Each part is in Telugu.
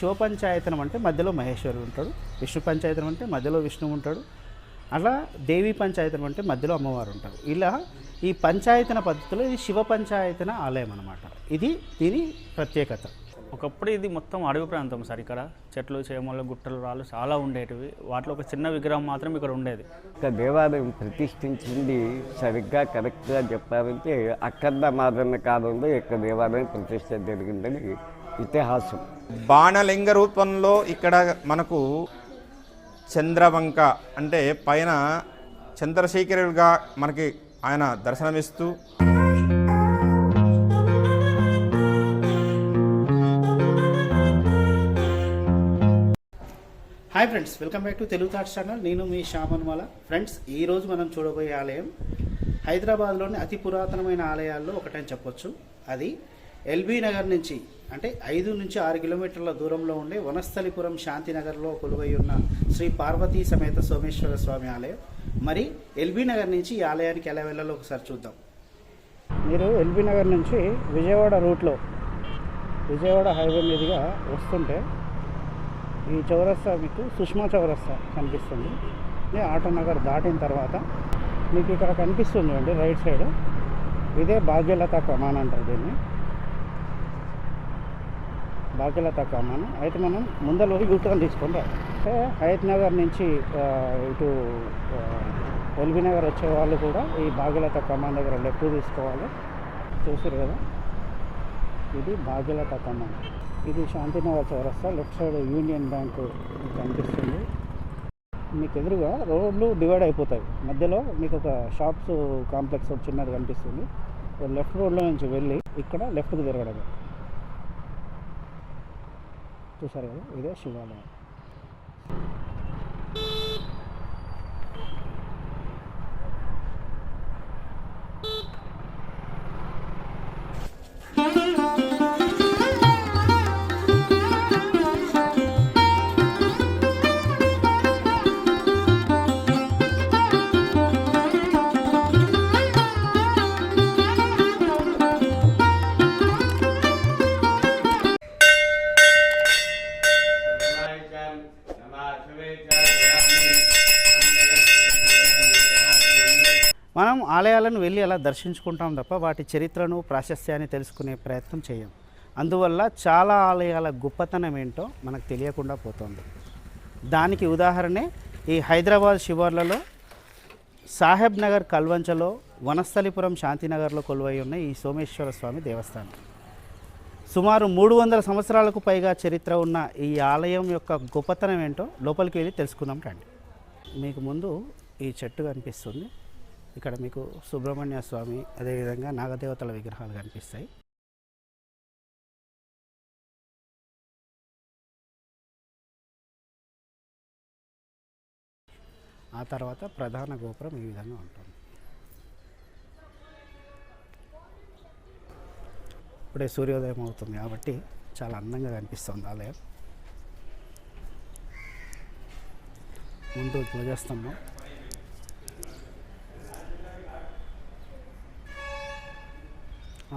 శివ పంచాయతనం అంటే మధ్యలో మహేశ్వరుడు ఉంటాడు విష్ణు పంచాయతనం అంటే మధ్యలో విష్ణువు ఉంటాడు అలా దేవి పంచాయతనం అంటే మధ్యలో అమ్మవారు ఉంటారు. ఇలా ఈ పంచాయతన పద్ధతిలో ఇది శివ పంచాయతన ఆలయం అనమాట ఇది దీని ప్రత్యేకత. ఒకప్పుడు ఇది మొత్తం అడవి ప్రాంతం సార్ ఇక్కడ. చెట్లు చేమలు గుట్టలు రాళ్ళు చాలా ఉండేటివి. వాటిలో ఒక చిన్న విగ్రహం మాత్రం ఇక్కడ ఉండేది. ఒక దేవాలయం ప్రతిష్ఠించింది సరిగ్గా కరెక్ట్గా చెప్పారంటే అక్కన్న మాదన్న కాలంలో ఇక్కడ దేవాలయం ప్రతిష్ట జరిగిందని ఇతిహాసం. బాణలింగ రూపంలో ఇక్కడ మనకు చంద్రవంక అంటే పైన చంద్రశేఖరుడుగా మనకి ఆయన దర్శనమిస్తూ hi friends welcome back to Telugu thoughts channel నేను మీ శ్యామన్మాల ఫ్రెండ్స్ ఈ రోజు మనం చూడబోయే ఆలయం హైదరాబాద్లోని అతి పురాతనమైన ఆలయాల్లో ఒకటని చెప్పొచ్చు. అది ఎల్బీ నగర్ నుంచి అంటే ఐదు నుంచి ఆరు కిలోమీటర్ల దూరంలో ఉండే వనస్థలిపురం శాంతినగర్లో కొలువై ఉన్న శ్రీ పార్వతీ సమేత సోమేశ్వర స్వామి ఆలయం. మరి ఎల్బీ నగర్ నుంచి ఈ ఆలయానికి ఎలా వెళ్ళాలో ఒకసారి చూద్దాం. మీరు ఎల్బీ నగర్ నుంచి విజయవాడ రూట్లో విజయవాడ హైవే మీదుగా వస్తుంటే ఈ చౌరస్తా మీకు సుష్మా చౌరస్తా కనిపిస్తుంది. ఆటో నగర్ దాటిన తర్వాత మీకు ఇక్కడ కనిపిస్తుంది అండి రైట్ సైడ్. ఇదే భాగ్యలత కమాన్ అంటారు దీన్ని. భాగ్యలత కామాను అయితే మనం ముందర యూటర్న్ తీసుకుంటాం అంటే హయత్ నగర్ నుంచి ఇటు ఎల్బీ నగర్ వచ్చే వాళ్ళు కూడా ఈ భాగ్యలత కమాన్ దగ్గర లెఫ్ట్ తీసుకోవాలి. చూసారు కదా? ఇది భాగ్యలత కమాన్ ఇది శాంతినగర్ చౌరస్తా లెఫ్ట్ సైడ్ యూనియన్ బ్యాంక్ కనిపిస్తుంది. మీకు ఎదురుగా రోడ్లు డివైడ్ అయిపోతాయి. మధ్యలో మీకు ఒక షాప్స్ కాంప్లెక్స్ ఒకటి చిన్నది కనిపిస్తుంది. లెఫ్ట్ రోడ్లో నుంచి వెళ్ళి ఇక్కడ లెఫ్ట్కి తిరగడమే. చూసారు కదా? ఇదే శివాలయం. అలా దర్శించుకుంటాం తప్ప వాటి చరిత్రను ప్రాశస్త్యాన్ని తెలుసుకునే ప్రయత్నం చేయం. అందువల్ల చాలా ఆలయాల గొప్పతనం ఏంటో మనకు తెలియకుండా పోతుంది. దానికి ఉదాహరణే ఈ హైదరాబాద్ శివార్లలో సాహెబ్ నగర్ కల్వంచలో వనస్థలిపురం శాంతినగర్లో కొలువై ఉన్న ఈ సోమేశ్వర స్వామి దేవస్థానం. సుమారు మూడు వందల సంవత్సరాలకు పైగా చరిత్ర ఉన్న ఈ ఆలయం యొక్క గొప్పతనం ఏంటో లోపలికి వెళ్ళి తెలుసుకుందాం రండి. మీకు ముందు ఈ చెట్టు కనిపిస్తుంది. ఇక్కడ మీకు సుబ్రహ్మణ్య స్వామి అదేవిధంగా నాగదేవతల విగ్రహాలు కనిపిస్తాయి. ఆ తర్వాత ప్రధాన గోపురం ఈ విధంగా ఉంటుంది. ఇప్పుడే సూర్యోదయం అవుతుంది కాబట్టి చాలా అందంగా కనిపిస్తుంది ఆలయం. ముందు ధ్వజస్తంభం.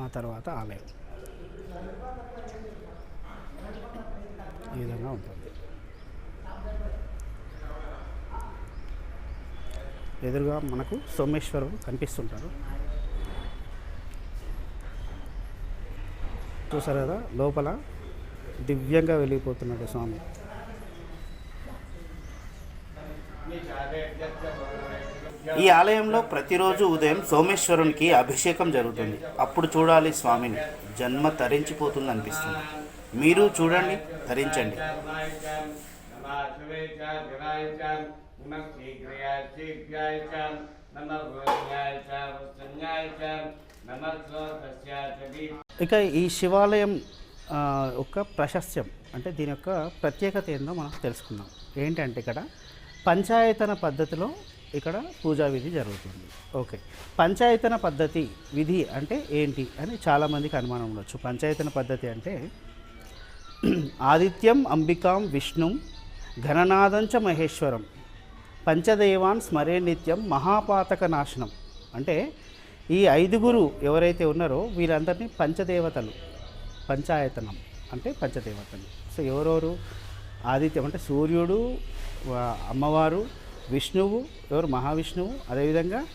ఆ తర్వాత ఆలయం ఈ విధంగా ఉంటుంది. ఎదురుగా మనకు సోమేశ్వరుడు కనిపిస్తుంటారు చూసారు కదా లోపల దివ్యంగా వెళ్ళిపోతున్నాడు స్వామి. ఈ ఆలయంలో ప్రతిరోజు ఉదయం సోమేశ్వరునికి అభిషేకం జరుగుతుంది. అప్పుడు చూడాలి స్వామిని. జన్మ తరించిపోతుంది అనిపిస్తుంది మీరు చూడండి తరించండి. ఇక ఈ శివాలయం యొక్క ప్రశస్త్యం అంటే దీని యొక్క ప్రత్యేకత ఏందో మనం తెలుసుకుందాం. ఏంటంటే ఇక్కడ పంచాయతన పద్ధతిలో ఇక్కడ పూజా విధి జరుగుతుంది. ఓకే. పంచాయతన పద్ధతి విధి అంటే ఏంటి అని చాలామందికి అనుమానం ఉండొచ్చు. పంచాయతన పద్ధతి అంటే ఆదిత్యం అంబికాం విష్ణుం ఘననాదంచ మహేశ్వరం పంచదేవాన్ స్మరే నిత్యం మహాపాతక నాశనం. అంటే ఈ ఐదుగురు ఎవరైతే ఉన్నారో వీరందరినీ పంచదేవతలు పంచాయతనం అంటే పంచదేవతలు. సో ఎవరెవరు? ఆదిత్యం అంటే సూర్యుడు అమ్మవారు విష్ణువు ఎవరు? మహావిష్ణువు. అదేవిధంగా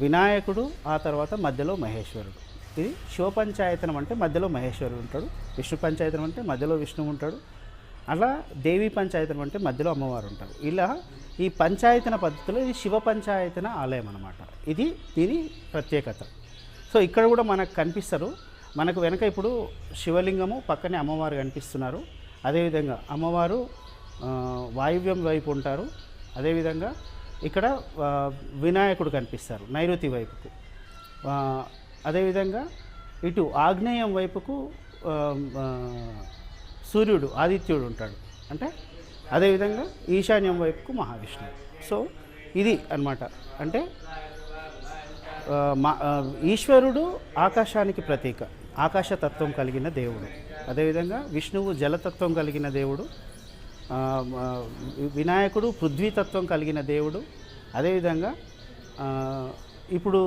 వినాయకుడు ఆ తర్వాత మధ్యలో మహేశ్వరుడు. ఇది శివ పంచాయతనం అంటే మధ్యలో మహేశ్వరుడు ఉంటాడు. విష్ణు పంచాయతనం అంటే మధ్యలో విష్ణువు ఉంటాడు. అలా దేవి పంచాయతనం అంటే మధ్యలో అమ్మవారు ఉంటారు. ఇలా ఈ పంచాయతన పద్ధతిలో ఇది శివ పంచాయతన ఆలయం అనమాట ఇది దీని ప్రత్యేకత. సో ఇక్కడ కూడా మనకు కనిపిస్తారు. మనకు వెనక ఇప్పుడు శివలింగము పక్కనే అమ్మవారు కనిపిస్తున్నారు. అదేవిధంగా అమ్మవారు వాయువ్యం వైపు ఉంటారు. అదేవిధంగా ఇక్కడ వినాయకుడు కనిపిస్తారు నైరుతి వైపుకు. అదేవిధంగా ఇటు ఆగ్నేయం వైపుకు సూర్యుడు ఆదిత్యుడు ఉంటాడు. అంటే అదేవిధంగా ఈశాన్యం వైపుకు మహావిష్ణువు. సో ఇది అన్నమాట. అంటే మా ఈశ్వరుడు ఆకాశానికి ప్రతీక ఆకాశతత్వం కలిగిన దేవుడు. అదేవిధంగా విష్ణువు జలతత్వం కలిగిన దేవుడు వినాయకుడు పృథ్వీతత్వం కలిగిన దేవుడు. అదేవిధంగా ఇప్పుడు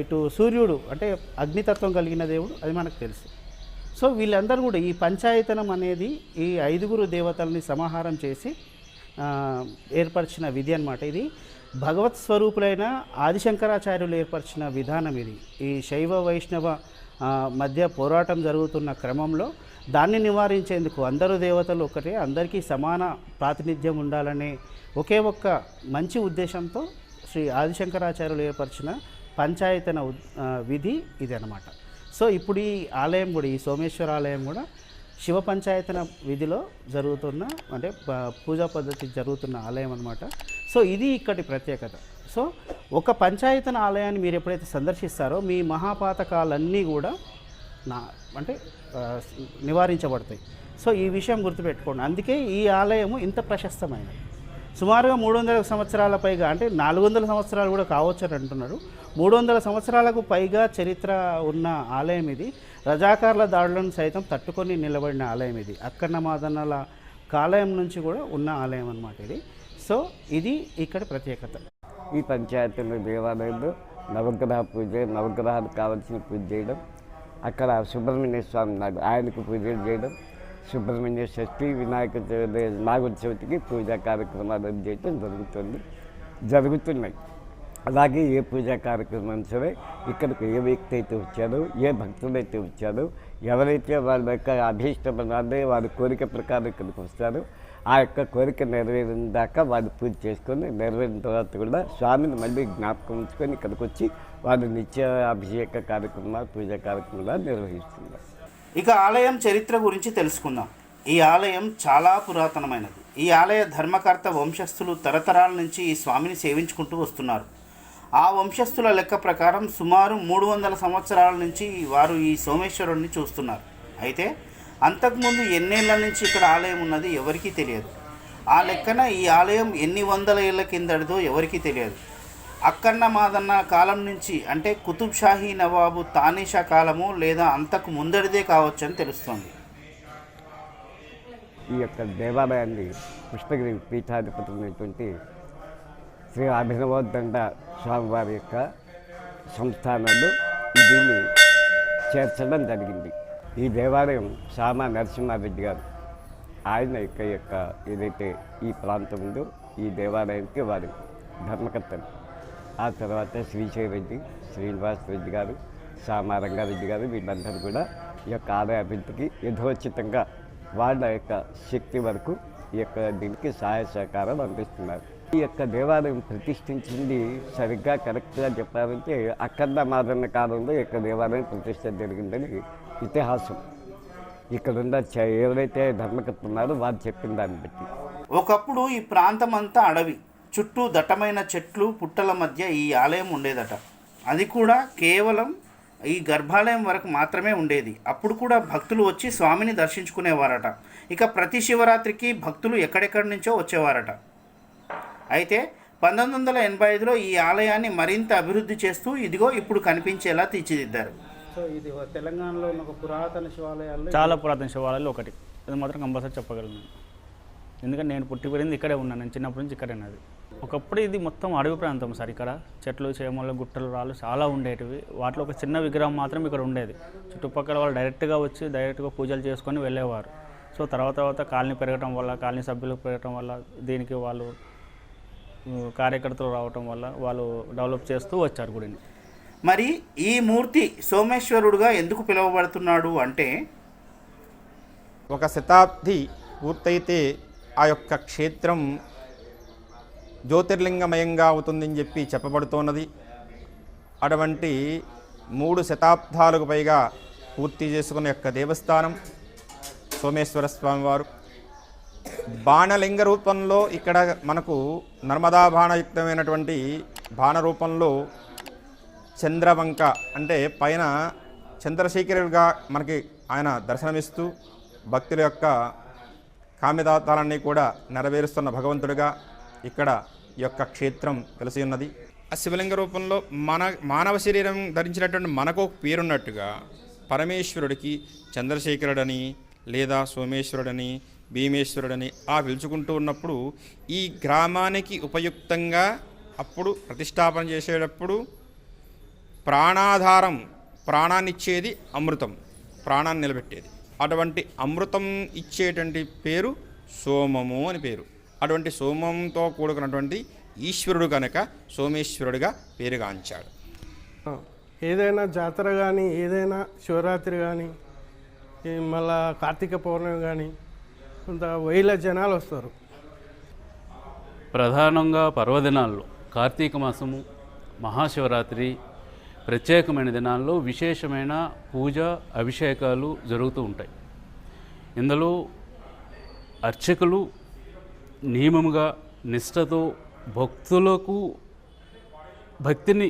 ఇటు సూర్యుడు అంటే అగ్నితత్వం కలిగిన దేవుడు అది మనకు తెలుసు. సో వీళ్ళందరూ కూడా ఈ పంచాయతనం అనేది ఈ ఐదుగురు దేవతల్ని సమాహారం చేసి ఏర్పరిచిన విధి అన్నమాట. ఇది భగవత్ స్వరూపులైన ఆదిశంకరాచార్యులు ఏర్పరిచిన విధానం ఇది. ఈ శైవ వైష్ణవ మధ్య పోరాటం జరుగుతున్న క్రమంలో దాన్ని నివారించేందుకు అందరూ దేవతలు ఒకటే అందరికీ సమాన ప్రాతినిధ్యం ఉండాలనే ఒకే ఒక్క మంచి ఉద్దేశంతో శ్రీ ఆదిశంకరాచార్యులు ఏర్పరిచిన పంచాయతన విధి ఇది అనమాట సో ఇప్పుడు ఈ ఆలయం కూడా ఈ సోమేశ్వర ఆలయం కూడా శివ పంచాయతన విధిలో జరుగుతున్న అంటే ప- పూజా పద్ధతి జరుగుతున్న ఆలయం అనమాట సో ఇది ఇక్కడి ప్రత్యేకత. సో ఒక పంచాయతన ఆలయాన్ని మీరు ఎప్పుడైతే సందర్శిస్తారో మీ మహాపాతకాలన్నీ కూడా నా అంటే నివారించబడతాయి. సో ఈ విషయం గుర్తుపెట్టుకోండి. అందుకే ఈ ఆలయము ఇంత ప్రశస్తమైనది. సుమారుగా మూడు వందల సంవత్సరాల పైగా అంటే నాలుగు వందల సంవత్సరాలు కూడా కావచ్చు అని అంటున్నారు. మూడు వందల సంవత్సరాలకు పైగా చరిత్ర ఉన్న ఆలయం ఇది. రజాకార్ల దాడులను సైతం తట్టుకొని నిలబడిన ఆలయం ఇది. అక్కన్న మాదన్నల కాలయం నుంచి కూడా ఉన్న ఆలయం అనమాట ఇది. సో ఇది ఇక్కడ ప్రత్యేకత. ఈ పంచాయతీలో దేవాలయంలో నవగ్రహ పూజ నవగ్రహాలు కావాల్సిన పూజ చేయడం అక్కడ సుబ్రహ్మణ్య స్వామి ఉన్నాడు ఆయనకు పూజలు చేయడం. సుబ్రహ్మణ్య షష్ఠి వినాయక చవితి నాగుల చవితికి పూజా కార్యక్రమాలు చేయడం జరుగుతుంది. జరుగుతున్నాయి. అలాగే ఏ పూజా కార్యక్రమం సరే ఇక్కడికి ఏ వ్యక్తి అయితే వచ్చారో ఏ భక్తులైతే వచ్చారో ఎవరైతే వాళ్ళ యొక్క అభీష్టపడాలి వారి కోరిక ప్రకారం ఇక్కడికి వస్తారో ఆ యొక్క కోరిక నెరవేరిన దాకా వారు పూజ చేసుకొని నెరవేరిన తర్వాత కూడా స్వామిని మళ్ళీ జ్ఞాపకం ఉంచుకొని ఇక్కడికి వచ్చి వారు నిత్య అభిషేక కార్యక్రమాలు పూజా కార్యక్రమాలు నిర్వహిస్తున్నారు. ఇక ఆలయం చరిత్ర గురించి తెలుసుకుందాం. ఈ ఆలయం చాలా పురాతనమైనది. ఈ ఆలయ ధర్మకర్త వంశస్థులు తరతరాల నుంచి ఈ స్వామిని సేవించుకుంటూ వస్తున్నారు. ఆ వంశస్థుల లెక్క ప్రకారం సుమారు మూడు వందల సంవత్సరాల నుంచి వారు ఈ సోమేశ్వరుణ్ణి చూస్తున్నారు. అయితే అంతకుముందు ఎన్నేళ్ళ నుంచి ఇక్కడ ఆలయం ఉన్నది ఎవరికీ తెలియదు. ఆ లెక్కన ఈ ఆలయం ఎన్ని వందల ఏళ్ళ కిందటిదో ఎవరికీ తెలియదు. అక్కన్న మాదన్న కాలం నుంచి అంటే కుతుబ్ షాహీ నవాబు తానీషా కాలము లేదా అంతకు ముందడిదే కావచ్చు అని తెలుస్తోంది. ఈ యొక్క దేవాలయాన్ని పుష్పగిరి పీఠాధిపతి ఉన్నటువంటి శ్రీ అభినవోద్దండ స్వామివారి యొక్క సంస్థానంలో దీన్ని చేర్చడం జరిగింది. ఈ దేవాలయం సామా నరసింహారెడ్డి గారు. ఆయన యొక్క యొక్క ఏదైతే ఈ ప్రాంతం ఉందో ఈ దేవాలయానికి వారి ధర్మకర్తలు. ఆ తర్వాత శ్రీశైరెడ్డి శ్రీనివాస్ రెడ్డి గారు సామా రంగారెడ్డి గారు వీళ్ళందరూ కూడా ఈ యొక్క ఆలయ అభివృద్ధికి యథోచితంగా వాళ్ళ యొక్క శక్తి వరకు ఈ యొక్క దీనికి సహాయ సహకారాలు అందిస్తున్నారు. ఈ యొక్క దేవాలయం ప్రతిష్ఠించింది సరిగ్గా కరెక్ట్గా చెప్పాలంటే అక్కడ మాదన్న కాలంలో ఈ యొక్క దేవాలయం ప్రతిష్ట జరిగిందని ఇతిహాసం. ఇక్కడున్న చ- ఎవరైతే ధర్మకర్త ఉన్నారో వారు చెప్పిన దాన్ని బట్టి. ఒకప్పుడు ఈ ప్రాంతం అంతా అడవి. చుట్టూ దట్టమైన చెట్లు పుట్టల మధ్య ఈ ఆలయం ఉండేదట. అది కూడా కేవలం ఈ గర్భాలయం వరకు మాత్రమే ఉండేది. అప్పుడు కూడా భక్తులు వచ్చి స్వామిని దర్శించుకునేవారట. ఇక ప్రతి శివరాత్రికి భక్తులు ఎక్కడెక్కడి నుంచో వచ్చేవారట. అయితే పంతొమ్మిది వందల ఎనభై ఐదులో ఈ ఆలయాన్ని మరింత అభివృద్ధి చేస్తూ ఇదిగో ఇప్పుడు కనిపించేలా తీర్చిదిద్దారు. సో ఇది తెలంగాణలో ఉన్న ఒక పురాతన శివాలయాల్లో చాలా పురాతన శివాలయాలు ఒకటి. అది మాత్రం కంపల్సరీ చెప్పగలను. ఎందుకంటే నేను పుట్టి పెరిగింది ఇక్కడే ఉన్నాను నేను చిన్నప్పటి నుంచి ఇక్కడే ఉన్నది ఒకప్పుడు ఇది మొత్తం అడవి ప్రాంతం సార్ ఇక్కడ. చెట్లు చేమలు గుట్టలు రాళ్ళు చాలా ఉండేటివి. వాటిలో ఒక చిన్న విగ్రహం మాత్రం ఇక్కడ ఉండేది. చుట్టుపక్కల వాళ్ళు డైరెక్ట్గా వచ్చి డైరెక్ట్గా పూజలు చేసుకొని వెళ్ళేవారు. సో తర్వాత తర్వాత కాలనీ పెరగటం వల్ల కాలనీ సభ్యులు పెరగటం వల్ల దీనికి వాళ్ళు కార్యకర్తలు రావటం వల్ల వాళ్ళు డెవలప్ చేస్తూ వచ్చారు గుడిని. మరి ఈ మూర్తి సోమేశ్వరుడుగా ఎందుకు పిలువబడుతున్నాడు అంటే ఒక శతాబ్ది పూర్తయితే ఆ యొక్క క్షేత్రం జ్యోతిర్లింగమయంగా అవుతుందని చెప్పి చెప్పబడుతోన్నది. అటువంటి మూడు శతాబ్దాలకు పైగా పూర్తి చేసుకున్న యొక్క దేవస్థానం సోమేశ్వర స్వామివారు బాణలింగ రూపంలో ఇక్కడ మనకు నర్మదా బాణయుక్తమైనటువంటి బాణ రూపంలో చంద్రవంక అంటే పైన చంద్రశేఖరుడిగా మనకి ఆయన దర్శనమిస్తూ భక్తుల యొక్క కామ్యదాతాలన్నీ కూడా నెరవేరుస్తున్న భగవంతుడిగా ఇక్కడ ఈ యొక్క క్షేత్రం కలిసి ఉన్నది. ఆ శివలింగ రూపంలో మన మానవ శరీరం ధరించినటువంటి మనకు ఒక పేరున్నట్టుగా పరమేశ్వరుడికి చంద్రశేఖరుడని లేదా సోమేశ్వరుడని భీమేశ్వరుడని ఆ పిలుచుకుంటూ ఉన్నప్పుడు ఈ గ్రామానికి ఉపయుక్తంగా అప్పుడు ప్రతిష్టాపన చేసేటప్పుడు ప్రాణాధారం ప్రాణాన్ని ఇచ్చేది అమృతం ప్రాణాన్ని నిలబెట్టేది. అటువంటి అమృతం ఇచ్చేటువంటి పేరు సోమము అని పేరు. అటువంటి సోమంతో కూడుకున్నటువంటి ఈశ్వరుడు కనుక సోమేశ్వరుడిగా పేరుగాంచాడు. ఏదైనా జాతర కానీ ఏదైనా శివరాత్రి కానీ మళ్ళా కార్తీక పౌర్ణమి కానీ కొంత వేల జనాలు వస్తారు. ప్రధానంగా పర్వదినాల్లో కార్తీక మాసము మహాశివరాత్రి ప్రత్యేకమైన దినాల్లో విశేషమైన పూజ అభిషేకాలు జరుగుతూ ఉంటాయి. ఇందులో అర్చకులు నియమముగా నిష్ఠతో భక్తులకు భక్తిని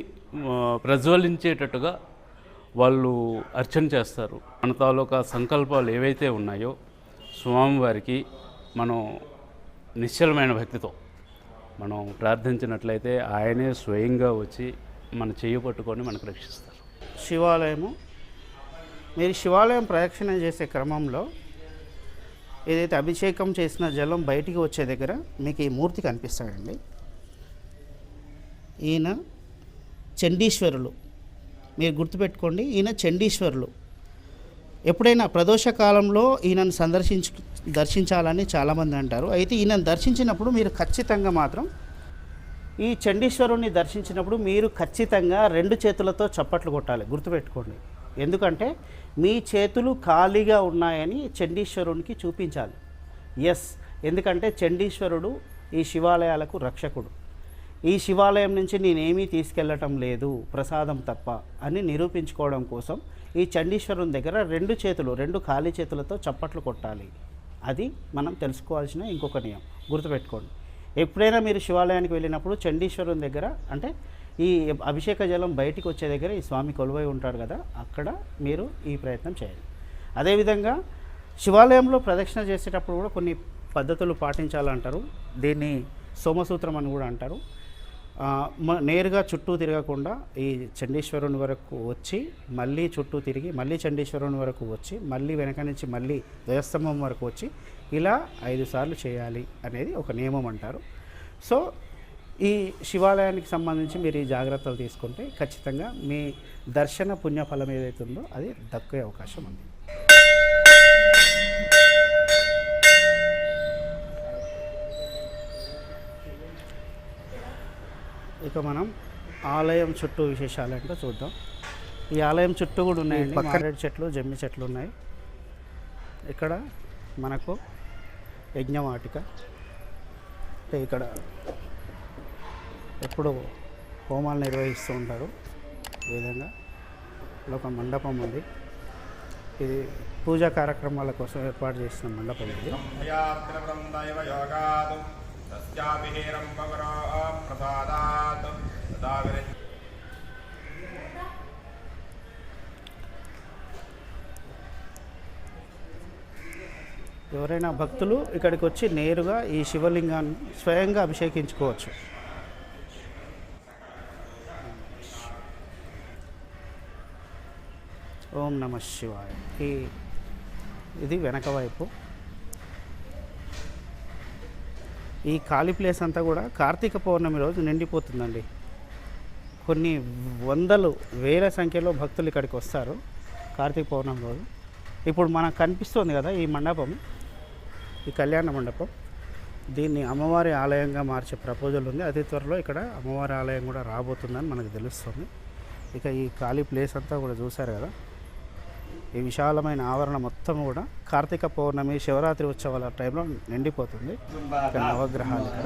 ప్రజ్వలించేటట్టుగా వాళ్ళు అర్చన చేస్తారు. మన తాలూకా సంకల్పాలు ఏవైతే ఉన్నాయో స్వామివారికి మనం నిశ్చలమైన భక్తితో మనం ప్రార్థించినట్లయితే ఆయనే స్వయంగా వచ్చి మన చెయ్యి పట్టుకొని మనకు రక్షిస్తారు. శివాలయము మీరు శివాలయం ప్రదక్షిణ చేసే క్రమంలో ఏదైతే అభిషేకం చేసిన జలం బయటికి వచ్చే దగ్గర మీకు ఈ మూర్తి కనిపిస్తాడండి. ఈయన చండీశ్వరులు. మీరు గుర్తుపెట్టుకోండి ఈయన చండీశ్వరులు. ఎప్పుడైనా ప్రదోష కాలంలో ఈయనను సందర్శించు దర్శించాలని చాలామంది అంటారు. అయితే ఈయనను దర్శించినప్పుడు మీరు ఖచ్చితంగా మాత్రం ఈ చండీశ్వరుణ్ణి దర్శించినప్పుడు మీరు ఖచ్చితంగా రెండు చేతులతో చప్పట్లు కొట్టాలి గుర్తుపెట్టుకోండి. ఎందుకంటే మీ చేతులు ఖాళీగా ఉన్నాయని చండీశ్వరునికి చూపించాలి. ఎస్ ఎందుకంటే చండీశ్వరుడు ఈ శివాలయాలకు రక్షకుడు. ఈ శివాలయం నుంచి నేనేమీ తీసుకెళ్ళటం లేదు ప్రసాదం తప్ప అని నిరూపించుకోవడం కోసం ఈ చండీశ్వరుని దగ్గర రెండు చేతులు రెండు ఖాళీ చేతులతో చప్పట్లు కొట్టాలి. అది మనం తెలుసుకోవాల్సిన ఇంకొక నియమం. గుర్తుపెట్టుకోండి. ఎప్పుడైనా మీరు శివాలయానికి వెళ్ళినప్పుడు చండీశ్వరుని దగ్గర అంటే ఈ అభిషేక జలం బయటికి వచ్చే దగ్గర ఈ స్వామి కొలువై ఉంటాడు కదా అక్కడ మీరు ఈ ప్రయత్నం చేయాలి అదేవిధంగా శివాలయంలో ప్రదక్షిణ చేసేటప్పుడు కూడా కొన్ని పద్ధతులు పాటించాలంటారు. దీన్ని సోమసూత్రం అని కూడా అంటారు. నేరుగా చుట్టూ తిరగకుండా ఈ చండీశ్వరుని వరకు వచ్చి మళ్ళీ చుట్టూ తిరిగి మళ్ళీ చండీశ్వరుని వరకు వచ్చి మళ్ళీ వెనక నుంచి మళ్ళీ ధ్వజస్తంభం వరకు వచ్చి ఇలా ఐదు సార్లు చేయాలి అనేది ఒక నియమం అంటారు. సో ఈ శివాలయానికి సంబంధించి మీరు ఈ జాగ్రత్తలు తీసుకుంటే ఖచ్చితంగా మీ దర్శన పుణ్యఫలం ఏదైతే ఉందో అది దక్కే అవకాశం ఉంది. ఇక మనం ఆలయం చుట్టూ విశేషాలు ఏంటో చూద్దాం. ఈ ఆలయం చుట్టూ కూడా ఉన్నాయండి. మారేడు చెట్లు జమ్మి చెట్లు ఉన్నాయి. ఇక్కడ మనకు యజ్ఞవాటిక. అంటే ఇక్కడ ఎప్పుడు హోమాలు నిర్వహిస్తూ ఉంటారు. ఈ విధంగా ఇక్కడ ఒక మండపం ఉంది. ఇది పూజా కార్యక్రమాల కోసం ఏర్పాటు చేసిన మండపం ఇది. ఎవరైనా భక్తులు ఇక్కడికి వచ్చి నేరుగా ఈ శివలింగాన్ని స్వయంగా అభిషేకించుకోవచ్చు. ఓం నమ శివాయ. ఈ ఇది వెనక వైపు. ఈ ఖాళీ ప్లేస్ అంతా కూడా కార్తీక పౌర్ణమి రోజు నిండిపోతుందండి. కొన్ని వందలు వేల సంఖ్యలో భక్తులు ఇక్కడికి వస్తారు కార్తీక పౌర్ణమి రోజు. ఇప్పుడు మనకు కనిపిస్తుంది కదా ఈ మండపం. ఈ కళ్యాణ మండపం. దీన్ని అమ్మవారి ఆలయంగా మార్చే ప్రపోజల్ ఉంది. అతి త్వరలో ఇక్కడ అమ్మవారి ఆలయం కూడా రాబోతుందని మనకు తెలుస్తుంది. ఇక ఈ ఖాళీ ప్లేస్ అంతా కూడా చూశారు కదా? ఈ విశాలమైన ఆవరణ మొత్తం కూడా కార్తీక పౌర్ణమి శివరాత్రి ఉత్సవాల టైంలో నిండిపోతుంది. నవగ్రహాలు ఇక్కడ.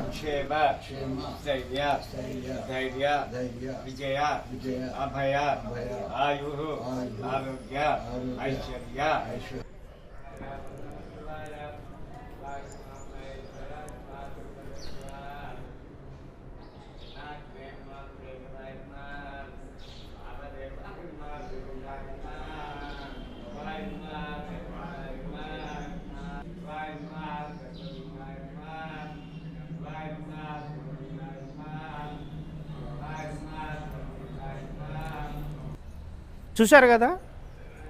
చూశారు కదా?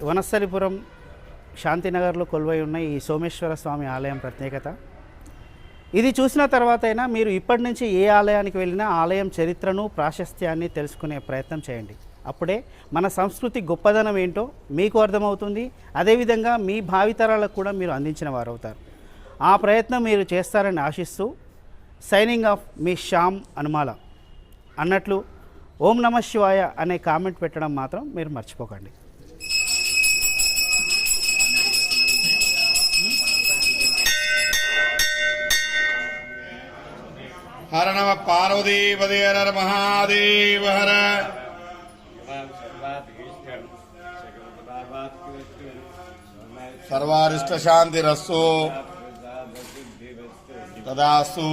వనస్థలిపురం శాంతినగర్లో కొలువై ఉన్న ఈ సోమేశ్వర స్వామి ఆలయం ప్రత్యేకత. ఇది చూసిన తర్వాత అయినా మీరు ఇప్పటి నుంచి ఏ ఆలయానికి వెళ్ళినా ఆలయం చరిత్రను ప్రాశస్త్యాన్ని తెలుసుకునే ప్రయత్నం చేయండి. అప్పుడే మన సంస్కృతి గొప్పదనం ఏంటో మీకు అర్థమవుతుంది. అదేవిధంగా మీ భావితరాలకు కూడా మీరు అందించిన వారు అవుతారు ఆ ప్రయత్నం మీరు చేస్తారని ఆశిస్తూ సైనింగ్ ఆఫ్ మీ శ్యామ్ అనుమాల. అన్నట్లు ఓం నమ శివాయ అనే కామెంట్ పెట్టడం మాత్రం మీరు మర్చిపోకండి. హర నమ పార్వతీపదే హర మహాదేవ హర. సర్వారిష్ట శాంతి రస్సు తదాస్తు.